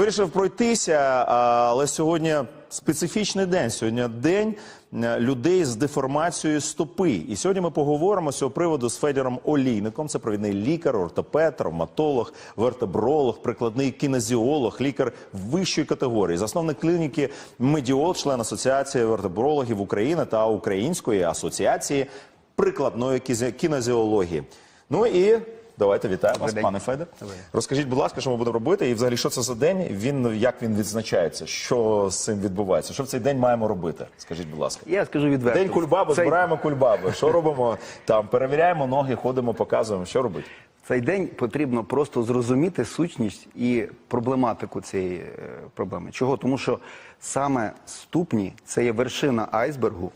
Вирішив пройтися, але сьогодні специфічний день. Сьогодні день е, людей з деформацією стопи. І сьогодні ми поговоримо з цього приводу з Федором Олійником. Це провідний лікар, ортопед, травматолог, вертебролог, прикладний кінезіолог, лікар вищої категорії, засновник клініки Медіол, член Асоціації вертебрологів України та Української асоціації прикладної кінезіології. Ну і давайте вітаємо вас, пане Федор. Розкажіть, будь ласка, що ми будемо робити, і взагалі, що це за день? Він як він відзначається? Що з цим відбувається? Що в цей день маємо робити? Скажіть, будь ласка. Я скажу відверто. День кульбаби, Цей, збираємо кульбаби. Що робимо? Там перевіряємо ноги, ходимо, показуємо. Що робити? цей день потрібно просто зрозуміти сутність і проблематику цієї е, проблеми. Чого? Тому що саме ступні це є вершина айсбергу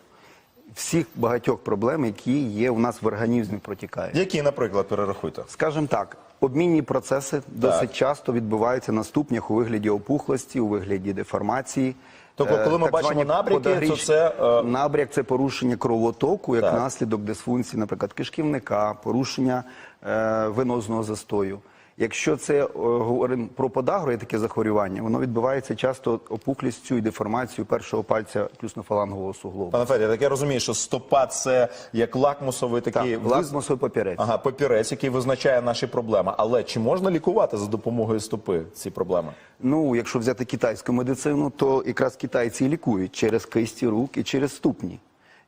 всіх багатьох проблем, які є у нас в організмі протікають. Які, наприклад, перерахуйте? Скажімо так, обмінні процеси досить часто відбуваються на ступнях у вигляді опухлості, у вигляді деформації. Тобто, Е, коли ми так бачимо набряки, то це, е, набряк це порушення кровотоку як Так. наслідок дисфункції, наприклад, кишківника, порушення е, венозного застою. Якщо це е, говоримо про подагру, є таке захворювання, воно відбувається часто опухлістю і деформацією першого пальця плюснофалангового суглобу. Пане Федір, так я розумію, що стопа це як лакмусовий такий Так, лакмусовий папірець. Ага, папірець, який визначає наші проблеми. Але чи можна лікувати за допомогою стопи ці проблеми? Ну, якщо взяти китайську медицину, то якраз китайці і лікують через кисті рук і через ступні.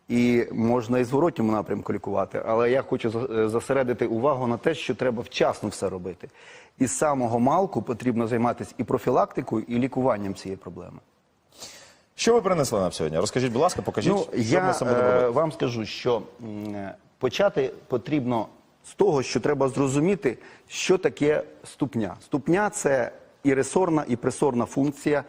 І можна і зворотньому напрямку лікувати. Але я хочу е, зосередити увагу на те, що треба вчасно все робити. І з самого малку потрібно займатися і профілактикою, і лікуванням цієї проблеми. Що ви принесли нам сьогодні? Розкажіть, будь ласка, покажіть, Ну, що я з цим будемо е, робити. вам скажу, що е, почати потрібно з того, що треба зрозуміти, що таке ступня. Ступня це і ресорна, і пресорна функція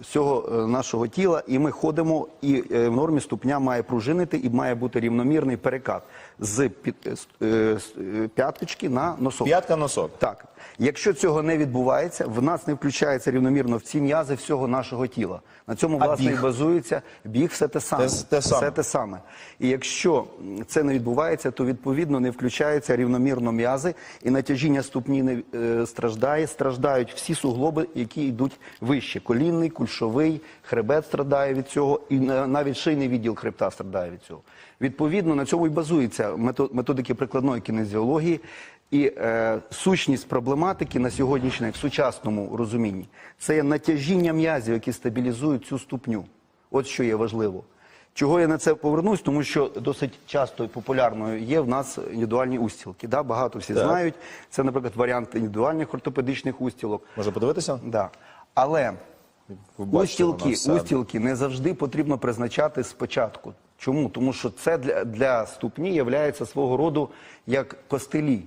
всього е, нашого тіла, і ми ходимо, і е, в нормі ступня має пружинити і має бути рівномірний перекат з е, е, е, п'яточки на носок. П'ятка носок. Так, якщо цього не відбувається, в нас не включається рівномірно в ці м'язи всього нашого тіла. На цьому А власне біг? і базується біг, все те саме. Те- те саме. Все те саме. І якщо це не відбувається, то відповідно не включаються рівномірно м'язи, і натяжіння ступні не е, страждає. Страждають всі суглоби, які йдуть вище: колінний, кульшовий, хребет страдає від цього, і на- навіть шийний відділ хребта страдає від цього. Відповідно, на цьому і базуються мето- методики прикладної кінезіології. І е, сущність проблематики на сьогоднішній в сучасному розумінні це є натяжіння м'язів, які стабілізують цю ступню. От що є важливо. Чого я на це повернусь? Тому що досить часто і популярною є в нас індивідуальні устілки. Да? Багато всі Так. знають. Це, наприклад, варіант індивідуальних ортопедичних устілок. Може подивитися? Да. Але Ви бачите, устілки, устілки не завжди потрібно призначати спочатку. Чому? Тому що це для, для ступні є свого роду як костелі.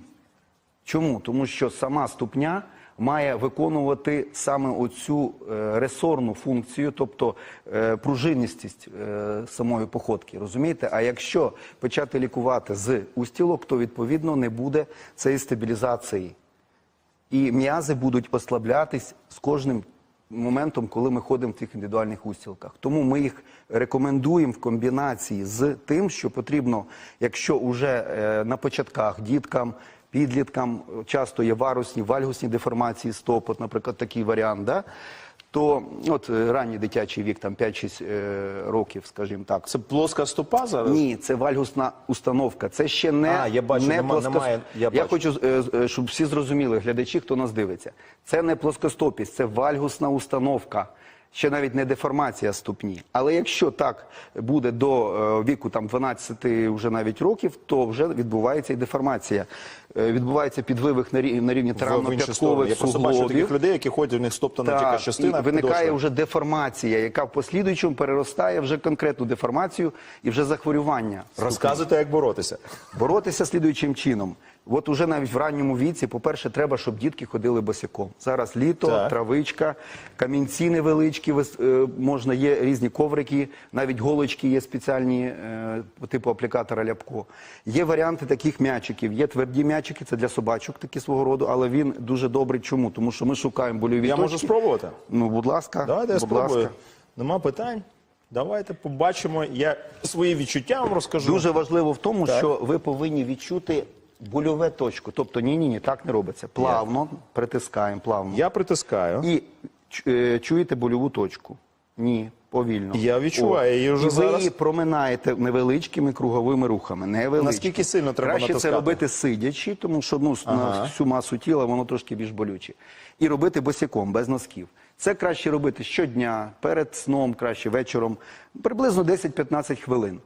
Чому? Тому що сама ступня має виконувати саме оцю е, ресорну функцію, тобто е, пружинність е, самої походки. Розумієте? А якщо почати лікувати з устілок, то відповідно не буде цієї стабілізації. І м'язи будуть ослаблятись з кожним моментом, коли ми ходимо в тих індивідуальних устілках. Тому ми їх рекомендуємо в комбінації з тим, що потрібно, якщо вже е, на початках діткам, підліткам часто є варусні, вальгусні деформації стоп, от, наприклад, такий варіант, да? То от е, ранній дитячий вік, там 5-6 е, років, скажімо так. Це плоска стопа зараз? Ні, це вальгусна установка. Це ще не, А, я бачу, не нема- плоскос- немає, я я бачу. хочу, е, е, щоб всі зрозуміли, глядачі, хто нас дивиться. Це не плоскостопість, це вальгусна установка. Ще навіть не деформація ступні. Але якщо так буде до е, віку там 12 вже навіть років, то вже відбувається і деформація. Е, Відбувається підвивих на рівні, на рівні В- в травмоп'яткових Я просто бачу таких людей, які ходять, у них стоптана тільки частина. і виникає підошви. вже деформація, яка в послідуючому переростає вже конкретну деформацію і вже захворювання. Розказуйте, як боротися. Боротися слідуючим чином. От уже навіть в ранньому віці, по-перше, треба, щоб дітки ходили босиком. Зараз літо, Так. травичка, камінці невеличкі, е, можна, є різні коврики, навіть голочки є спеціальні е, по типу аплікатора ляпко. Є варіанти таких м'ячиків. Є тверді м'ячики, це для собачок такі свого роду, але він дуже добрий. Чому? Тому що ми шукаємо больові Я точки. можу спробувати? Ну, будь ласка, Давайте я будь спробую. ласка. Нема питань. Давайте побачимо. Я свої відчуття вам розкажу. Дуже важливо в тому, Так. що ви повинні відчути больове точку. Тобто, ні, ні, так не робиться. Плавно притискаємо, плавно. Я притискаю. І е, Чуєте больову точку? Ні, повільно. Я відчуваю її вже І ви зараз. її проминаєте невеличкими круговими рухами. Невеличкими. Наскільки сильно треба Краще натискати? це робити сидячи, тому що ну, на всю масу тіла воно трошки більш болюче. І робити босиком, без носків. Це краще робити щодня, перед сном, краще вечором, приблизно 10-15 хвилин.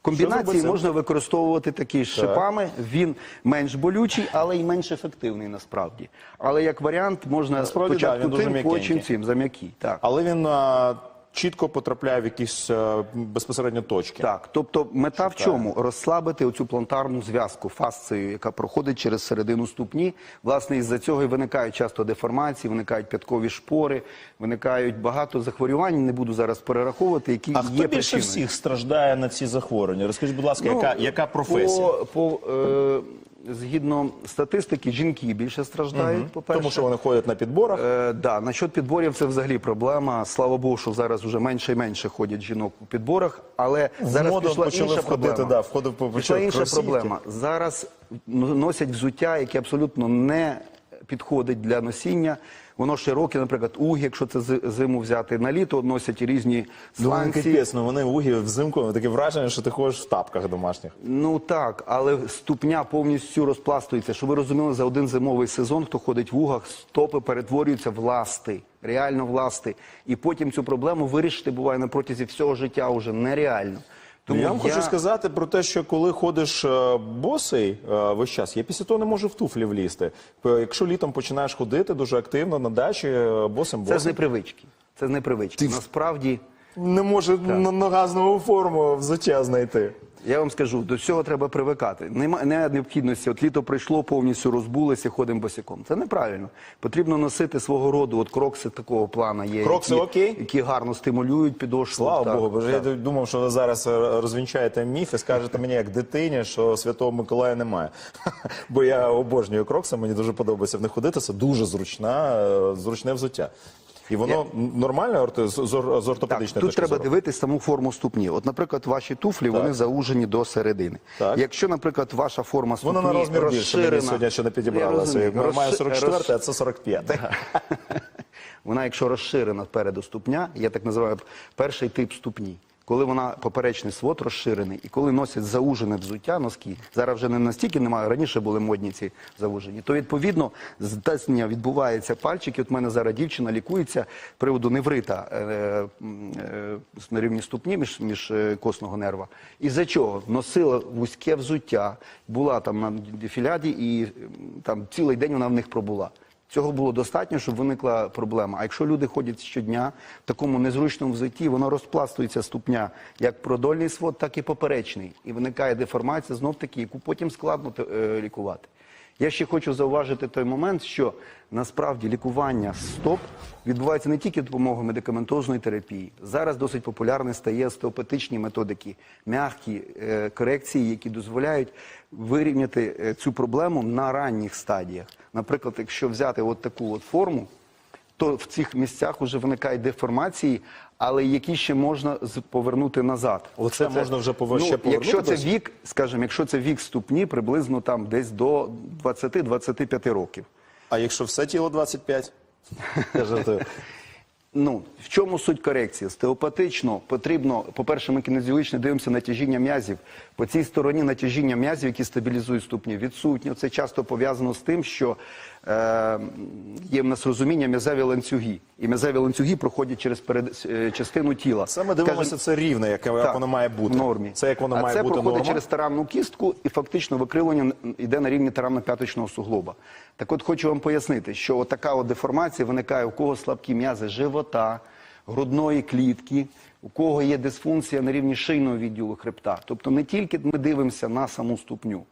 В комбінації можна використовувати такі з шипами. Він менш болючий, але й менш ефективний насправді. Але як варіант можна Насправді, да, спочатку він дуже тим, м'якенький. потім цим, за м'який. Так. Але він а, чітко потрапляє в якісь а, безпосередньо точки. Так, тобто мета в чому? Розслабити оцю плантарну зв'язку фасцію, яка проходить через середину ступні. Власне, із-за цього і виникають часто деформації, виникають п'яткові шпори, виникають багато захворювань. Не буду зараз перераховувати, які А є хто більше причиною. всіх страждає на ці захворювання? Розкажіть, будь ласка, яка, Ну, яка професія? По, по, е, згідно статистики, жінки більше страждають, по-перше. Тому що вони ходять на підборах. Е, да, насчет підборів це взагалі проблема. Слава Богу, що зараз вже менше і менше ходять жінок у підборах, але зараз моду пішла почали інша входити, проблема. да, входив- пішла почали інша кросівки. проблема. Зараз носять взуття, яке абсолютно не підходить для носіння. Воно широке, наприклад, уг, якщо це зиму взяти на літо, носять різні Ну, капець, ну вони угі взимку, таке враження, що ти ходиш в тапках домашніх. Ну так, але ступня повністю розпластується. Щоб ви розуміли, за один зимовий сезон, хто ходить в угах, стопи перетворюються в ласти, реально в ласти. І потім цю проблему вирішити буває на протязі всього життя уже нереально. Я вам хочу сказати про те, що коли ходиш е, босий е, весь час, я після того не можу в туфлі влізти. Якщо літом починаєш ходити дуже активно на дачі е, босим це з босим, непривички. Це з непривички. Насправді. не може на нагазну з форму взуття знайти. Я вам скажу, до цього треба привикати. Нема необхідності. От літо прийшло, повністю розбулися, ходимо босиком. Це неправильно. Потрібно носити свого роду. От крокси такого плана є, Крокси які, окей? які гарно стимулюють підошву. Слава Так, Богу, бо так. я думав, що ви зараз е, розвінчаєте міф і скажете мені як дитині, що Святого Миколая немає. Бо я обожнюю крокси, мені дуже подобається в них ходити. Це дуже зручна, е, зручне взуття. І воно нормально орто- з, з ортопедичної тут точки треба зору? дивитись саму форму ступні. От, наприклад, ваші туфлі вони заужені до середини. Так. Якщо, наприклад, ваша форма ступні Воно на розмір більше розширена, мені сьогодні ще не Я підібралося. розумію, Ми маємо розши- 44, розши- а це 45. Вона, якщо розширена переду ступня, я так називаю перший тип ступні. Коли вона поперечний свод розширений, і коли носять заужене взуття, носки, зараз вже не настільки немає, раніше були модні ці заужені, то відповідно здеснення відбувається пальчики. От мене зараз дівчина лікується приводу неврита е, е, на рівні ступні між, між е, косного нерва. І за чого? Носила вузьке взуття, була там на дефіляді, і там цілий день вона в них пробула. Цього було достатньо, щоб виникла проблема. А якщо люди ходять щодня в такому незручному взутті, воно розпластується ступня як продольний свод, так і поперечний. І виникає деформація, знов таки, яку потім складно е, лікувати. Я ще хочу зауважити той момент, що насправді лікування стоп відбувається не тільки допомогою медикаментозної терапії. Зараз досить популярними стає остеопатичні методики, м'які е, корекції, які дозволяють вирівняти е, цю проблему на ранніх стадіях. Наприклад, якщо взяти от таку от форму, то в цих місцях вже виникають деформації, але які ще можна повернути назад. Оце Якщо можна вже пове- ще ну, Якщо це вік, скажімо, якщо це вік ступні, приблизно там десь до 20-25 років. А якщо все тіло 25? Я жартую. Ну, в чому суть корекції? Остеопатично потрібно, по-перше, ми кінезіологічно дивимося натяжіння м'язів. По цій стороні натяжіння м'язів, які стабілізують ступні, відсутнє. Це часто пов'язано з тим, що є в нас розуміння м'язеві ланцюги. І м'язеві ланцюги проходять через перед, е, частину тіла. Саме дивимося, це рівне, як, як так, воно має бути. Нормі. Це як воно а має це бути проходить норма. через таранну кістку і фактично викривлення йде на рівні таранно-п'яточного суглоба. Так от хочу вам пояснити, що от така от деформація виникає у кого слабкі м'язи живота, грудної клітки, у кого є дисфункція на рівні шийного відділу хребта. Тобто не тільки ми дивимося на саму ступню.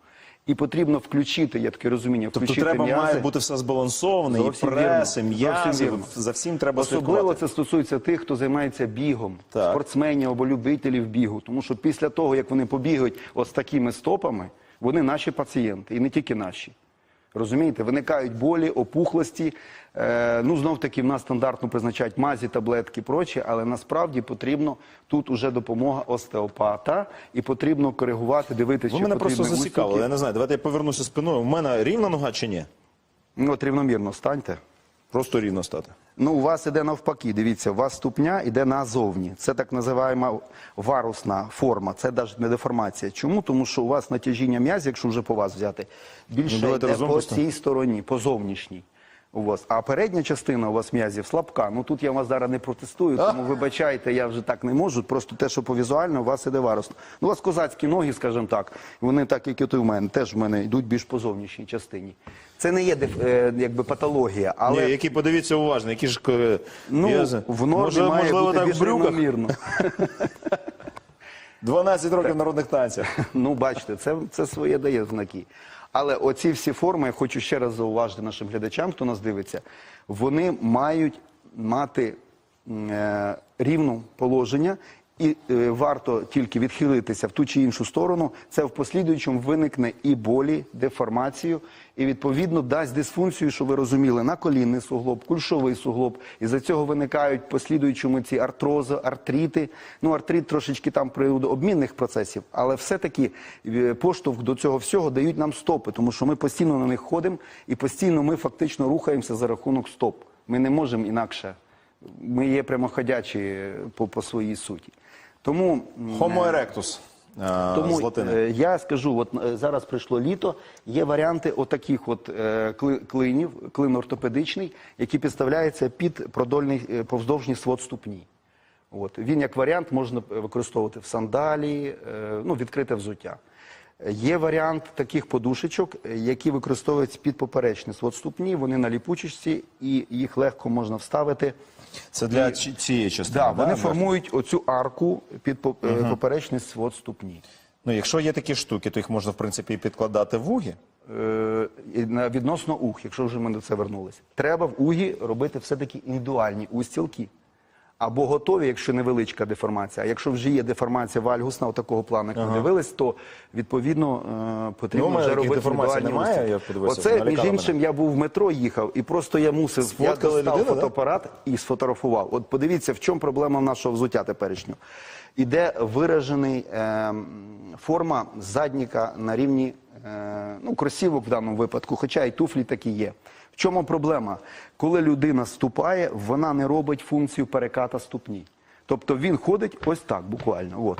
І потрібно включити, я таке розуміння, Тобто включити треба м'язи. має бути все збалансоване, і Зовсім прес, і вірно. м'язи, вірно. за всім треба Особливо слідкувати. це стосується тих, хто займається бігом, Так. спортсменів або любителів бігу. Тому що після того, як вони побігають от з такими стопами, вони наші пацієнти, і не тільки наші. Розумієте, виникають болі, опухлості. Е, ну, знов таки, в нас стандартно призначають мазі, таблетки, прочі, але насправді потрібно тут уже допомога остеопата, і потрібно коригувати, дивитися, Ви мене просто зацікавили. Я не знаю, давайте я повернуся спиною. У мене рівна нога чи ні? Ну, от рівномірно станьте. Просто рівно стати. Ну, у вас іде навпаки. Дивіться, у вас ступня йде назовні. Це так називаємо варусна форма. Це навіть не деформація. Чому? Тому що у вас натяжіння м'язів, якщо вже по вас взяти, більше Ну, йде по цій стороні, по зовнішній. У вас. А передня частина у вас м'язів слабка. Ну тут я вас зараз не протестую, тому вибачайте, я вже так не можу. Просто те, що по візуально, у вас іде варус. Ну, у вас козацькі ноги, скажімо так, вони так, як і і в мене, теж в мене йдуть більш по зовнішній частині. Це не є деф- е, якби патологія, але Ні, які подивіться уважно, які ж е, Ну, м'язи. в нормі Може, має можливо, бути так більш в брюках. рівномірно. 12 років народних танців. Ну, бачите, це, це своє дає знаки. Але оці всі форми, я хочу ще раз зауважити нашим глядачам, хто нас дивиться, вони мають мати е, рівну положення. І е, варто тільки відхилитися в ту чи іншу сторону, це в послідуючому виникне і болі, деформацію, і відповідно дасть дисфункцію, що ви розуміли, на колінний суглоб, кульшовий суглоб. І за цього виникають послідуючому ці артрози, артрити. Ну, артрит трошечки там приводу обмінних процесів, але все-таки е, поштовх до цього всього дають нам стопи, тому що ми постійно на них ходимо і постійно ми фактично рухаємося за рахунок стоп. Ми не можемо інакше. Ми є прямоходячі по, по своїй суті. Тому Homo erectus. е, тому з латини. е, я скажу, от е, зараз прийшло літо, є варіанти отаких от клинів, клин ортопедичний, який підставляється під продольний повздовжній свод ступні. От. Він як варіант можна використовувати в сандалі, ну, відкрите взуття. Є варіант таких подушечок, які використовуються під поперечний свод ступні, вони на ліпучечці і їх легко можна вставити. Це для ці- цієї частини. Да, вони да? формують оцю арку під е, свод ступні. Ну, якщо є такі штуки, то їх можна, в принципі, і підкладати в вуги. Е, на відносно ух, якщо вже ми до це вернулися, треба в угі робити все-таки індивідуальні устілки. Або готові, якщо невеличка деформація. А якщо вже є деформація вальгусна, такого плану, як ми дивились, то відповідно е, потрібно Ну, вже робити індивідуальні немає, я подивився, Оце, між мене. іншим, я був в метро, їхав, і просто я мусив, я Сфоткали достав людину, да? фотоапарат і сфотографував. От подивіться, в чому проблема нашого взуття теперішнього. Іде виражений е, форма задніка на рівні е, ну, кросівок в даному випадку, хоча і туфлі такі є. В чому проблема? Коли людина ступає, вона не робить функцію переката ступні. Тобто він ходить ось так, буквально. От.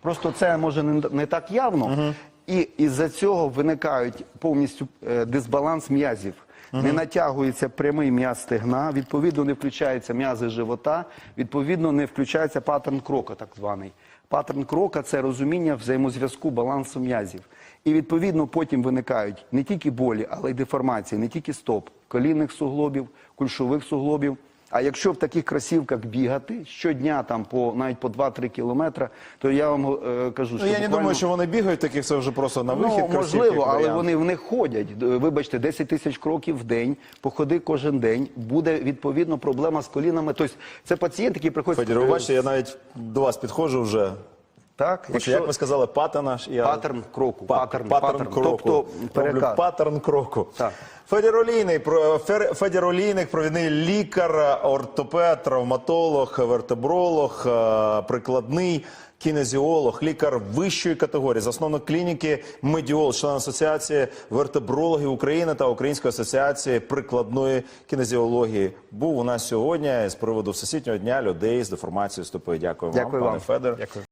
Просто це може не, не так явно, і із-за цього виникають повністю е, дисбаланс м'язів. Не натягується прямий м'яз стегна, відповідно, не включаються м'язи живота, відповідно, не включається паттерн крока, так званий. Паттерн крока це розуміння взаємозв'язку балансу м'язів. І відповідно потім виникають не тільки болі, але й деформації, не тільки стоп, колінних суглобів, кульшових суглобів. А якщо в таких кросівках бігати щодня, там по навіть по 2-3 кілометри, то я вам е, кажу, що Ну, я не думаю, що вони бігають таких, це вже просто на вихід. Ну, можливо, але варіант. вони в них ходять. Вибачте, 10 тисяч кроків в день, походи кожен день, буде відповідно проблема з колінами. Тобто це пацієнт, який приходить Федір, ви бачите, я навіть до вас підходжу вже. Так, Якщо... Як ви сказали, паттерна ж я... Паттерн кроку, Па- паттерн, паттерн, паттерн. кроку. Тобто паттерн кроку. Так. Федір Олійний, про- Фер- Федеролійник, провідний лікар, ортопед, травматолог, вертебролог, е, прикладний кінезіолог, лікар вищої категорії, засновник клініки Медіол, член асоціації вертебрологів України та Української асоціації прикладної кінезіології. Був у нас сьогодні з приводу всесвітнього дня людей з деформацією стопи. Дякую вам, Дякую пане вам. Федор. Дякую.